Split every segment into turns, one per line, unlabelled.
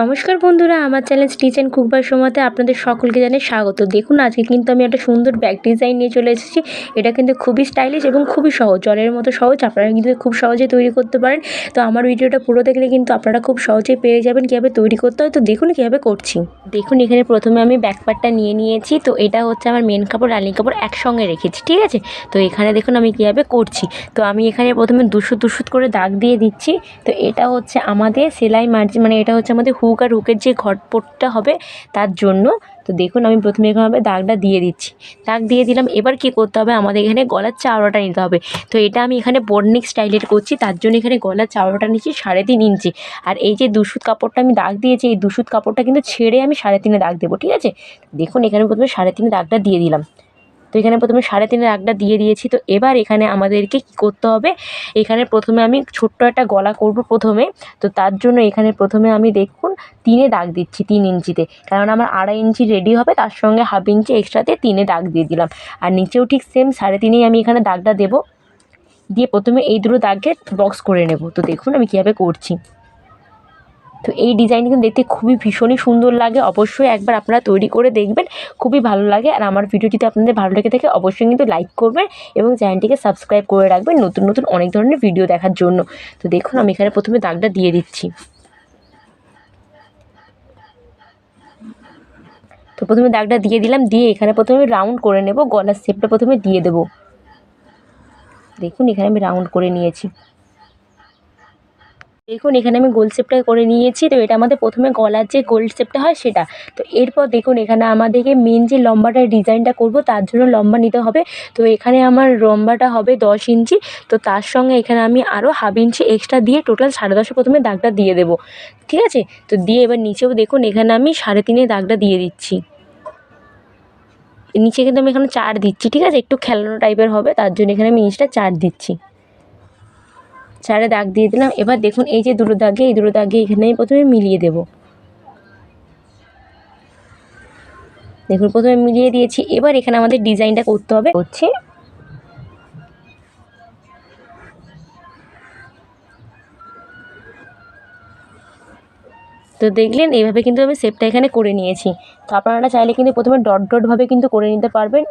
নমস্কার বন্ধুরা, আমার channel stitch and cook by সোমাতে আপনাদের সকলকে জানাই স্বাগত। দেখুন, আজকে কিন্তু আমি একটা সুন্দর ব্যাগ ডিজাইন নিয়ে চলে এসেছি। এটা কিন্তু খুবই স্টাইলিশ এবং খুবই সহজ, জলের মতো সহজ, আপনারা কিন্তু খুব সহজে তৈরি করতে পারেন। তো আমার ভিডিওটা পুরো দেখলে কিন্তু আপনারা খুব সহজেই পেয়ে যাবেন কীভাবে তৈরি করতে হয়। তো দেখুন, কীভাবে করছি। দেখুন, এখানে প্রথমে আমি ব্যাকপারটা নিয়ে নিয়েছি। তো এটা হচ্ছে আমার মেন কাপড়, রানিং কাপড় একসঙ্গে রেখেছি, ঠিক আছে? তো এখানে দেখুন, আমি কীভাবে করছি। তো আমি এখানে প্রথমে দুশো দুশুত করে দাগ দিয়ে দিচ্ছি। তো এটা হচ্ছে আমাদের সেলাই মার্জিন মানে এটা হচ্ছে আমাদের হুক আর হুকের যে ঘটপটটা হবে তার জন্য, তো দেখুন আমি প্রথমে এখানে দাগটা দিয়ে দিচ্ছি। দাগ দিয়ে দিলাম, এবার কি করতে হবে? আমাদের এখানে গলার চাওড়াটা নিতে হবে। তো এটা আমি এখানে বোর্ডনিক স্টাইলের করছি, তার জন্য এখানে গলার চাওড়াটা নিচ্ছি সাড়ে তিন ইঞ্চি। আর এই যে দুশুত কাপড়টা আমি দাগ দিয়েছি, এই দুশুত কাপড়টা কিন্তু ছেড়ে আমি সাড়ে তিনে দাগ দেবো, ঠিক আছে? দেখুন এখানে প্রথমে সাড়ে তিনে দাগটা দিয়ে দিলাম। তো এখানে প্রথমে সাড়ে তিনের দাগটা দিয়ে দিয়েছি। তো এবার এখানে আমাদেরকে কী করতে হবে? এখানে প্রথমে আমি ছোট্ট একটা গলা করব প্রথমে। তো তার জন্য এখানে প্রথমে আমি দেখুন তিনে দাগ দিচ্ছি তিন ইঞ্চিতে। কারণ আমার আড়াই ইঞ্চি রেডি হবে, তার সঙ্গে হাফ ইঞ্চি এক্সট্রাতে তিনে দাগ দিয়ে দিলাম। আর নিচেও ঠিক সেম সাড়ে তিনেই আমি এখানে দাগটা দেবো। দিয়ে প্রথমে এই দুটো দাগকে বক্স করে নেব। তো দেখুন আমি কীভাবে করছি। তো এই ডিজাইন কিন্তু দেখতে খুবই ভীষণই সুন্দর লাগে। অবশ্যই একবার আপনারা তৈরি করে দেখবেন, খুবই ভালো লাগে। আর আমার ভিডিও যদি আপনাদের ভালো লেগে থাকে অবশ্যই কিন্তু লাইক করবেন এবং চ্যানেলটিকে সাবস্ক্রাইব করে রাখবেন নতুন নতুন অনেক ধরনের ভিডিও দেখার জন্য। তো দেখুন, আমি এখানে প্রথমে দাগটা দিয়ে দিচ্ছি। তো প্রথমে দাগটা দিয়ে দিলাম, দিয়ে এখানে প্রথমে রাউন্ড করে নেব। গলার শেপটা প্রথমে দিয়ে দেবো। দেখুন, এখানে আমি রাউন্ড করে নিয়েছি। দেখুন, এখানে আমি গোল শেপটা করে নিয়েছি। তো এটা আমাদের প্রথমে গলার যে গোল শেপটা হয় সেটা। তো এরপর দেখুন, এখানে আমাদেরকে মেন যে লম্বাটা ডিজাইনটা করব, তার জন্য লম্বা নিতে হবে। তো এখানে আমার লম্বাটা হবে দশ ইঞ্চি। তো তার সঙ্গে এখানে আমি আরও হাফ ইঞ্চি এক্সট্রা দিয়ে টোটাল সাড়ে দশে প্রথমে দাগটা দিয়ে দেবো। ঠিক আছে? তো দিয়ে এবার নিচেও দেখুন, এখানে আমি সাড়ে তিনে দাগটা দিয়ে দিচ্ছি। নিচে কিন্তু আমি এখানে চার দিচ্ছি, ঠিক আছে? একটু খেলানো টাইপের হবে, তার জন্য এখানে আমি ইঞ্চটা চার দিচ্ছি। চারে দাগ দিয়ে দিলাম। এবার দেখুন, এই যে দুটো দাগে, এই দুটো দাগে এখানে আমি প্রথমে মিলিয়ে দেব। দেখুন, প্রথমে মিলিয়ে দিয়েছি। এবার এখানে আমাদের ডিজাইনটা করতে হবে। হচ্ছে তো দেখলেন, এইভাবে কিন্তু আমি শেপটা এখানে করে নিয়েছি। তো আপনারা চাইলে কিন্তু প্রথমে ডট ডটভাবে কিন্তু করে নিতে পারবেন।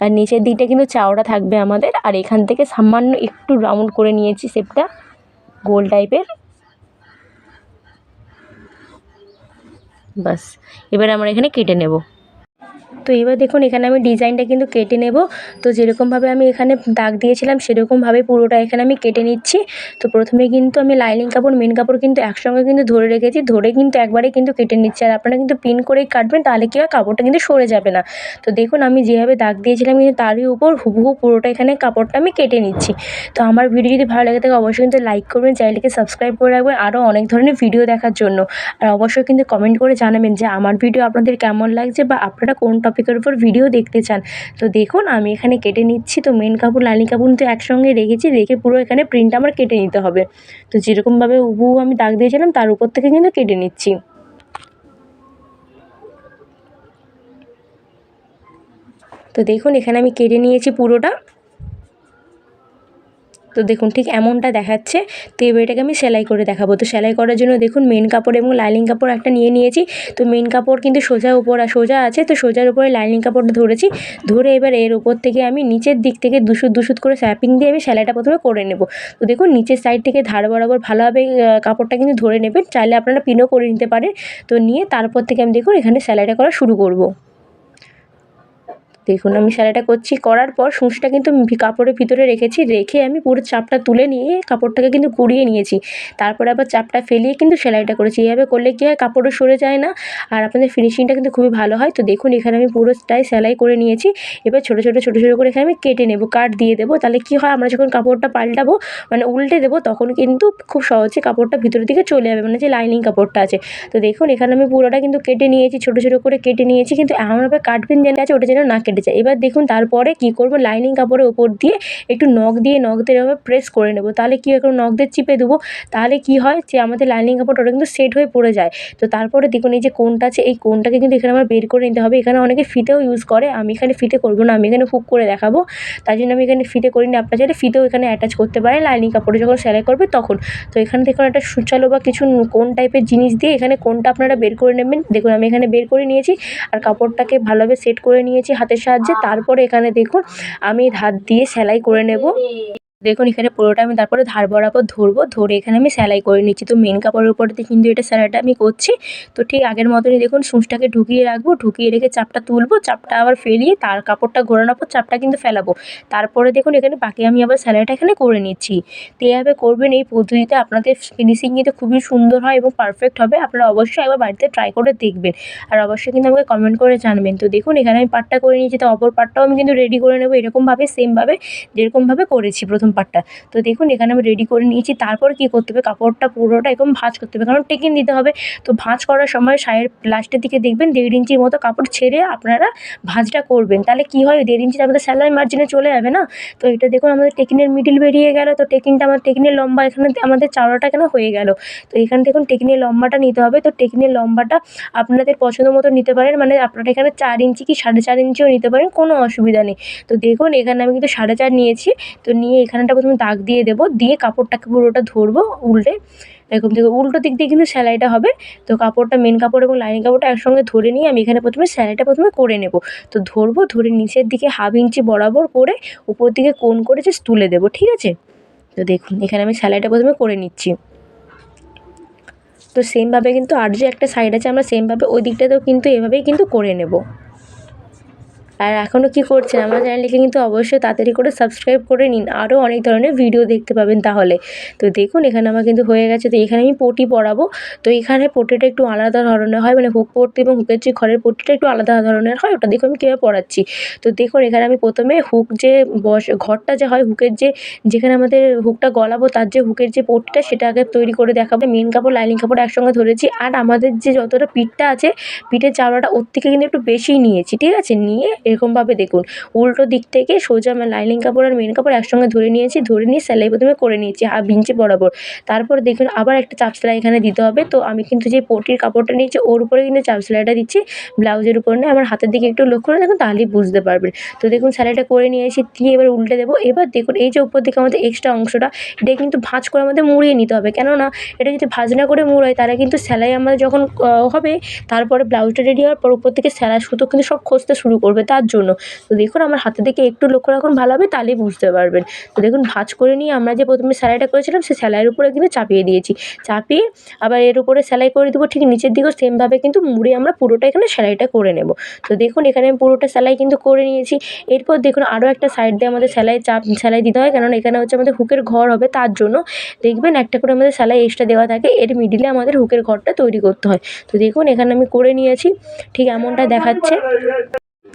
আর নিচের দিকটা কিন্তু চাওড়া থাকবে আমাদের। আর এখান থেকে সামান্য একটু রাউন্ড করে নিয়েছি শেপটা গোল টাইপের বাস এবার আমরা এখানে কেটে নেব। তো এবার দেখুন, এখানে আমি ডিজাইনটা কিন্তু কেটে নেব। তো যেরকমভাবে আমি এখানে দাগ দিয়েছিলাম, সেরকমভাবে পুরোটা এখানে আমি কেটে নিচ্ছি। তো প্রথমে কিন্তু আমি লাইনিং কাপড়, মেন কাপড় কিন্তু একসঙ্গে কিন্তু ধরে রেখেছি। ধরে কিন্তু একবারে কিন্তু কেটে নিচ্ছি। আর আপনারা কিন্তু পিন করেই কাটবেন, তাহলে কী হয়, কাপড়টা কিন্তু সরে যাবে না। তো দেখুন, আমি যেভাবে দাগ দিয়েছিলাম কিন্তু তারই উপর হুবহু পুরোটা এখানে কাপড়টা আমি কেটে নিচ্ছি। তো আমার ভিডিও যদি ভালো লাগে থাকে, অবশ্যই কিন্তু লাইক করবেন, চ্যানেলটিকে সাবস্ক্রাইব করে রাখবেন, আরও অনেক ধরনের ভিডিও দেখার জন্য। আর অবশ্যই কিন্তু কমেন্ট করে জানাবেন যে আমার ভিডিও আপনাদের কেমন লাগছে বা আপনারা কোন টপিকের উপর ভিডিও দেখতে চান। তো দেখুন, আমি এখানে কেটে নিচ্ছি। তো মেন কাপড় লাইনিং কাপড় তো একসঙ্গে রেখেছি। রেখে পুরো এখানে প্রিন্ট আমার কেটে নিতে হবে। তো যেরকমভাবে উবু আমি দাগ দিয়েছিলাম, তার উপর থেকে কিন্তু কেটে নিচ্ছি। তো দেখুন, এখানে আমি কেটে নিয়েছি পুরোটা। তো দেখুন ঠিক এমনটা দেখাচ্ছে। তো এবার এটাকে আমি সেলাই করে দেখাবো। তো সেলাই করার জন্য দেখুন মেন কাপড় এবং লাইনিং কাপড় একটা নিয়ে নিয়েছি। তো মেন কাপড় কিন্তু সোজা উপর, সোজা আছে। তো সোজার উপরে লাইনিং কাপড়টা ধরেছি। ধরে এবার এর উপর থেকে আমি নিচের দিক থেকে দুশুদ দুশুদ করে স্যাপিং দিয়ে আমি সেলাইটা প্রথমে করে নেব। তো দেখুন নিচের সাইড থেকে ধার বরাবর ভালোভাবে কাপড়টা কিন্তু ধরে নেবেন। চাইলে আপনারা পিনও করে নিতে পারেন। তো নিয়ে তারপর থেকে আমি দেখুন এখানে সেলাইটা করা শুরু করব। দেখুন আমি সেলাইটা করছি, করার পর সূচটা কিন্তু কাপড়ের ভিতরে রেখেছি, রেখে আমি পুরো চাপটা তুলে নিয়ে কাপড়টাকে কিন্তু কুড়িয়ে নিয়েছি। তারপরে আবার চাপটা ফেলিয়ে কিন্তু সেলাইটা করেছি। এইভাবে করলে কী হয়, কাপড়ও সরে যায় না আর আপনাদের ফিনিশিংটা কিন্তু খুবই ভালো হয়। তো দেখুন, এখানে আমি পুরোটাই সেলাই করে নিয়েছি। এবার ছোটো ছোটো ছোটো ছোটো করে এখানে আমি কেটে নেব, কাট দিয়ে দেবো। তাহলে কী হয়, আমরা যখন কাপড়টা পাল্টাবো মানে উল্টে দেবো, তখন কিন্তু খুব সহজে কাপড়টা ভিতরের দিকে চলে যাবে মানে যে লাইনিং কাপড়টা আছে। তো দেখুন, এখানে আমি পুরোটা কিন্তু কেটে নিয়েছি, ছোটো ছোটো করে কেটে নিয়েছি। কিন্তু এমনভাবে কাটবেন যেটা আছে, ওটা যেন না কেটে কেটে যায়। এবার দেখুন তারপরে কী করব? লাইনিং কাপড়ের ওপর দিয়ে একটু নখ দিয়ে নখ দিয়ে এভাবে প্রেস করে নেব। তাহলে কী হয়? নখ দিয়ে চিপে দেবো। তাহলে কী হয়? যে আমাদের লাইনিং কাপড়টা ওটা কিন্তু সেট হয়ে পড়ে যায়। তো তারপরে দেখুন এই যে কোনটা আছে, এই কোনটাকে কিন্তু এখানে আমার বের করে নিতে হবে। এখানে অনেকে ফিতেও ইউজ করে। আমি এখানে ফিতে করব না। আমি এখানে হুক করে দেখাবো। তাই জন্য আমি এখানে ফিতে করিনি আপনার চাইলে ফিতেও এখানে অ্যাটাচ করতে পারেন। লাইনিং কাপড়ে যখন সেলাই করবে তখন। তো এখানে দেখুন একটা সুচালো বা কিছু কোন টাইপের জিনিস দিয়ে এখানে কোনটা আপনারা বের করে নেবেন। দেখুন আমি এখানে বের করে নিয়েছি। আর কাপড়টাকে ভালোভাবে সেট করে নিয়েছি। হাতের সাহায্যে তারপরে এখানে দেখুন আমি হাত দিয়ে সেলাই করে নেব দেখুন, এখানে পুরোটা আমি তারপরে ধার বরাবর ধরবো। ধরে এখানে আমি সেলাই করে নিচ্ছি। তো মেন কাপড়ের উপর দিয়ে কিন্তু এটা সেলাইটা আমি করছি। তো ঠিক আগের মতনই দেখুন, সূচটাকে ঢুকিয়ে রাখব। ঢুকিয়ে রেখে চাপটা তুলবো। চাপটা আবার ফেলিয়ে তার কাপড়টা ঘোরানোর পর চাপটা কিন্তু ফেলাবো। তারপরে দেখুন, এখানে বাকি আমি আবার সেলাইটা এখানে করে নিচ্ছি। তো এইভাবে করবেন এই পদ্ধতিতে আপনাদের ফিনিশিং কিন্তু খুবই সুন্দর হয় এবং পারফেক্ট হবে। আপনারা অবশ্যই একবার বাড়িতে ট্রাই করে দেখবেন। আর অবশ্যই কিন্তু আমাকে কমেন্ট করে জানবেন। তো দেখুন, এখানে আমি পাটটা করে নিয়েছি। তো অপর পাটটাও আমি কিন্তু রেডি করে নেব। এরকমভাবে সেমভাবে যেরকমভাবে করেছি প্রথম পাটটা তো দেখুন, এখানে আমি রেডি করে নিয়েছি। তারপর কী করতে হবে? কাপড়টা পুরোটা এরকম ভাঁজ করতে হবে। কারণ টেকিং দিতে হবে। তো ভাঁজ করার সময় সায়ের লাস্টের দিকে দেখবেন দেড় ইঞ্চির মতো কাপড় ছেড়ে আপনারা ভাঁজটা করবেন। তাহলে কী হয়? দেড় ইঞ্চি আমাদের স্যালাই মার্জিনে চলে যাবে না? তো এটা দেখুন, আমাদের টেকিনের মিডিল বেরিয়ে গেল। তো টেকিনটা আমার টেকিনের লম্বা এখানে আমাদের চাওড়াটা কেন হয়ে গেল? তো এখানে দেখুন টেকিনের লম্বাটা নিতে হবে। তো টেকিনের লম্বাটা আপনাদের পছন্দ মতো নিতে পারেন। মানে আপনারা এখানে চার ইঞ্চি কি সাড়ে চার ইঞ্চিও নিতে পারেন? কোনো অসুবিধা নেই। তো দেখুন, এখানে আমি কিন্তু সাড়ে চার নিয়েছি। তো নিয়ে এখানটা প্রথমে দাগ দিয়ে দেবো, দিয়ে কাপড়টাকে পুরোটা ধরবো উল্টে। এরকম থেকে উল্টো দিক দিয়ে কিন্তু সেলাইটা হবে। তো কাপড়টা মেন কাপড় এবং লাইনিং কাপড়টা একসঙ্গে ধরে নিয়ে আমি এখানে প্রথমে সেলাইটা প্রথমে করে নেব। তো ধরবো, ধরে নিচের দিকে হাফ ইঞ্চি বরাবর করে উপর দিকে কোণ করে জাস্ট তুলে দেবো, ঠিক আছে? তো দেখুন, এখানে আমি সেলাইটা প্রথমে করে নিচ্ছি। তো সেমভাবে কিন্তু আর যে একটা সাইড আছে, আমরা সেমভাবে ওই দিকটাতেও কিন্তু এভাবেই কিন্তু করে নেব। আর এখনও কী করছেন? আমার চ্যানেলটিকে কিন্তু অবশ্যই তাড়াতাড়ি করে সাবস্ক্রাইব করে নিন। আরও অনেক ধরনের ভিডিও দেখতে পাবেন তাহলে। তো দেখুন, এখানে আমার কিন্তু হয়ে গেছে। তো এখানে আমি পটি পরাবো। তো এখানে পটিটা একটু আলাদা ধরনের হয়। মানে হুক পট্টি এবং হুকের যে ঘরের পটিটা একটু আলাদা ধরনের হয়। ওটা দেখুন আমি কীভাবে পরাচ্ছি। তো দেখুন, এখানে আমি প্রথমে হুক যে বস ঘরটা যে হয়, হুকের যে যেখানে আমাদের হুকটা গলাবো, তার যে হুকের যে পটিটা, সেটা আগে তৈরি করে দেখাবো। মেন কাপড় লাইনিং কাপড় একসঙ্গে ধরেছি। আর আমাদের যে যতটা পিঠটা আছে, পিঠের চাওড়াটা ওর থেকে কিন্তু একটু বেশিই নিয়েছি। ঠিক আছে? নিয়ে এরকমভাবে দেখুন। উল্টো দিক থেকে সোজা লাইনিং কাপড় আর মেন কাপড় একসঙ্গে ধরে নিয়েছি, ধরে নিয়ে সেলাই প্রথমে করে নিয়েছি, হাফ ইঞ্চি বরাবর। তারপর দেখুন আবার একটা চাপ সেলাই এখানে দিতে হবে। তো আমি কিন্তু যে পটির কাপড়টা নিয়েছি, ওর উপরে কিন্তু চাপ সেলাইটা দিচ্ছি। ব্লাউজের উপর নিয়ে, আমার হাতের দিকে একটু লক্ষ্য করে দেখুন, তাহলেই বুঝতে পারবেন। তো দেখুন, সেলাইটা করে নিয়েছি দিয়ে এবার উল্টে দেবো। এবার দেখুন, এই যে উপর দিকে আমাদের এক্সট্রা অংশটা, এটা কিন্তু ভাঁজ করে আমাদের মুড়িয়ে নিতে হবে। কেননা, এটা যদি ভাঁজ না করে মুড়াই তাহলে কিন্তু সেলাই আমাদের যখন হবে, তারপরে ব্লাউজটা রেডি হওয়ার পর উপর থেকে সেলাই সুতো কিন্তু সব খসতে শুরু করবে। তার জন্য। তো দেখুন, আমার হাতের দিকে একটু লক্ষ্য রাখুন ভালোভাবে তাহলেই বুঝতে পারবেন। তো দেখুন, ভাঁজ করে নিয়ে আমরা যে প্রথমে সেলাইটা করেছিলাম, সেই সেলাইয়ের উপরে কিন্তু চাপিয়ে দিয়েছি। চাপিয়ে আবার এর উপরে সেলাই করে দেবো ঠিক নিচের দিকেও সেমভাবে কিন্তু মুড়ে আমরা পুরোটা এখানে সেলাইটা করে নেব। তো দেখুন, এখানে আমি পুরোটা সেলাই কিন্তু করে নিয়েছি। এরপর দেখুন, আরও একটা সাইড দিয়ে আমাদের সেলাই চাপ, সেলাই দিতে হয় কারণ এখানে হচ্ছে আমাদের হুকের ঘর হবে তার জন্য। দেখবেন, একটা করে আমাদের সেলাই এক্সট্রা দেওয়া থাকে, এর মিডিলে আমাদের হুকের ঘরটা তৈরি করতে হয়। তো দেখুন, এখানে আমি করে নিয়েছি, ঠিক এমনটা দেখাচ্ছে।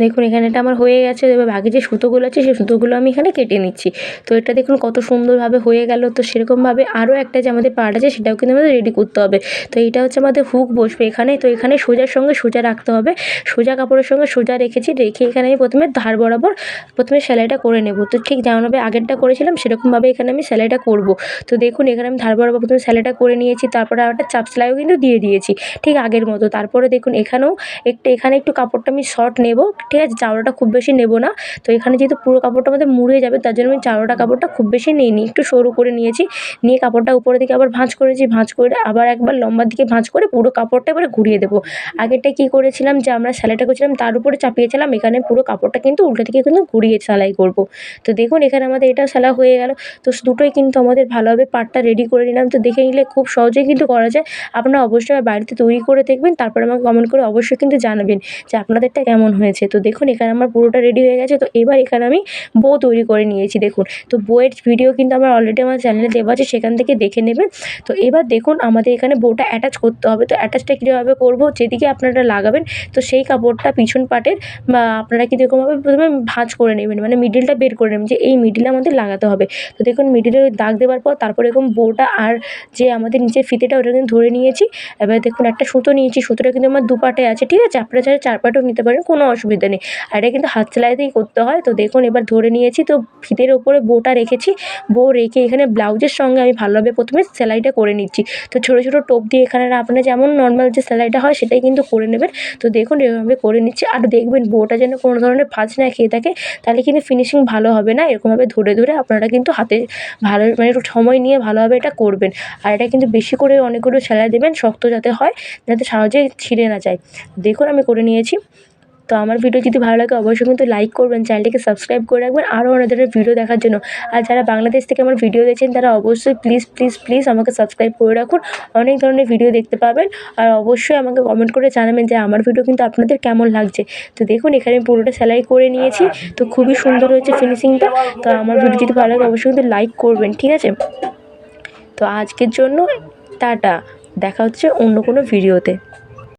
দেখুন, এখানে এটা আমার হয়ে গেছে, এবার বাকি যে সুতোগুলো আছে, সেই সুতোগুলো আমি এখানে কেটে নিচ্ছি। তো এটা দেখুন কত সুন্দরভাবে হয়ে গেল। তো সেরকমভাবে আরও একটা যে আমাদের পার্ট আছে, সেটাও কিন্তু আমাদের রেডি করতে হবে। তো এটা হচ্ছে আমাদের হুক বসবে এখানে। তো এখানে সোজার সঙ্গে সোজা রাখতে হবে। সোজা কাপড়ের সঙ্গে সোজা রেখেছি, রেখে এখানে আমি প্রথমে ধার বরাবর প্রথমে সেলাইটা করে নেব। তো ঠিক যেমনভাবে আগেরটা করেছিলাম, সেরকমভাবে এখানে আমি সেলাইটা করব। তো দেখুন, এখানে আমি ধার বরাবর প্রথমে সেলাইটা করে নিয়েছি, তারপরে আর একটা চাপ সেলাইও কিন্তু দিয়ে দিয়েছি, ঠিক আগের মতো। তারপরে দেখুন, এখানেও একটু, এখানে একটু কাপড়টা আমি শর্ট নেব ঠিক আছে, চাওড়াটা খুব বেশি নেব না। তো এখানে যেহেতু পুরো কাপড়টা আমাদের মুড়ে যাবে, তার জন্য আমি চাওড়াটা কাপড়টা খুব বেশি নিইনি। একটু সরু করে নিয়েছি, নিয়ে কাপড়টা উপরের দিকে আবার ভাঁজ করেছি, ভাঁজ করে আবার একবার লম্বার দিকে ভাঁজ করে পুরো কাপড়টা এবারে ঘুরিয়ে দেবো। আগেরটা কী করেছিলাম যে, আমরা সেলাইটা করেছিলাম, তার উপরে চাপিয়েছিলাম, এখানে পুরো কাপড়টা কিন্তু উল্টো দিকে কিন্তু ঘুরিয়ে সেলাই করব। তো দেখুন, এখানে আমাদের এটা সেলাই হয়ে গেল। তো দুটোই কিন্তু আমাদের ভালোভাবে পাটটা রেডি করে নিলাম। তো দেখে নিলে খুব সহজেই কিন্তু করা যায়। আপনারা অবশ্যই বাড়িতে তৈরি করে দেখবেন, তারপরে আমাকে কমেন্ট করে অবশ্যই কিন্তু জানাবেন যে, আপনাদেরটা কেমন হয়েছে। তো দেখুন, এখানে আমার পুরোটা রেডি হয়ে গেছে। তো এবার এখানে আমি বো তৈরি করে নিয়েছি, দেখুন। তো বইয়ের ভিডিও কিন্তু আমার অলরেডি আমার চ্যানেলে দেওয়া আছে, সেখান থেকে দেখে নেবেন। তো এবার দেখুন, আমাদের এখানে বউটা অ্যাটাচ করতে হবে। তো অ্যাটাচটা কীভাবে করব? যেদিকে আপনারা লাগাবেন, তো সেই কাপড়টা পিছন পাটের, বা আপনারা কি এরকমভাবে প্রথমে ভাঁজ করে নেবেন মানে মিডিলটা বের করে নেবেন যে এই মিডিলে আমাদের লাগাতে হবে। তো দেখুন মিডিলে দাগ দেওয়ার পর তারপর এরকম বউটা আর যে আমাদের নিচের ফিতেটা, ওটা কিন্তু ধরে নিয়েছি। এবার দেখুন, একটা সুতো নিয়েছি, সুতোটা কিন্তু আমার দু পাটে আছে, ঠিক আছে? আপনারা চাইলে চার পাটেও নিতে পারেন, কোনো অসুবিধা নেই। আর এটা কিন্তু হাত সেলাইতেই করতে হয়। তো দেখুন, এবার ধরে নিয়েছি। তো ফিতের ওপরে বোটা রেখেছি। বো রেখে এখানে ব্লাউজের সঙ্গে আমি ভালোভাবে প্রথমে সেলাইটা করে নিচ্ছি। তো ছোটো ছোটো টোপ দিয়ে এখানে আপনার যেমন নর্মাল যে সেলাইটা হয়, সেটাই কিন্তু করে নেবেন। তো দেখুন, এভাবে করে নিচ্ছি। আর দেখবেন বোটা যেন কোনো ধরনের ভাঁজ না খেয়ে থাকে, তাহলে কিন্তু ফিনিশিং ভালো হবে না। এরকমভাবে ধরে ধরে আপনারা কিন্তু হাতে ভালো মানে একটু সময় নিয়ে ভালোভাবে এটা করবেন। আর এটা কিন্তু বেশি করে অনেকগুলো সেলাই দেবেন, শক্ত যাতে হয়, যাতে সহজে ছিঁড়ে না যায়। দেখুন, আমি করে নিয়েছি। তো আমার ভিডিও যদি ভালো লাগে, অবশ্যই কিন্তু লাইক করবেন চ্যানেলটিকে সাবস্ক্রাইব করে রাখবেন, আরও অনেক ধরনের ভিডিও দেখার জন্য। আর যারা বাংলাদেশ থেকে আমার ভিডিও দেখছেন, তারা অবশ্যই প্লিজ প্লিজ প্লিজ আমাকে সাবস্ক্রাইব করে রাখুন। অনেক ধরনের ভিডিও দেখতে পাবেন। আর অবশ্যই আমাকে কমেন্ট করে জানাবেন যে আমার ভিডিও কিন্তু আপনাদের কেমন লাগছে। তো দেখুন, এখানে আমি পুরোটা সেলাই করে নিয়েছি। তো খুবই সুন্দর হয়েছে ফিনিশিংটা তো আমার ভিডিও যদি ভালো লাগে, অবশ্যই কিন্তু লাইক করবেন, ঠিক আছে? তো আজকের জন্য টাটা। দেখা হচ্ছে অন্য কোনো ভিডিওতে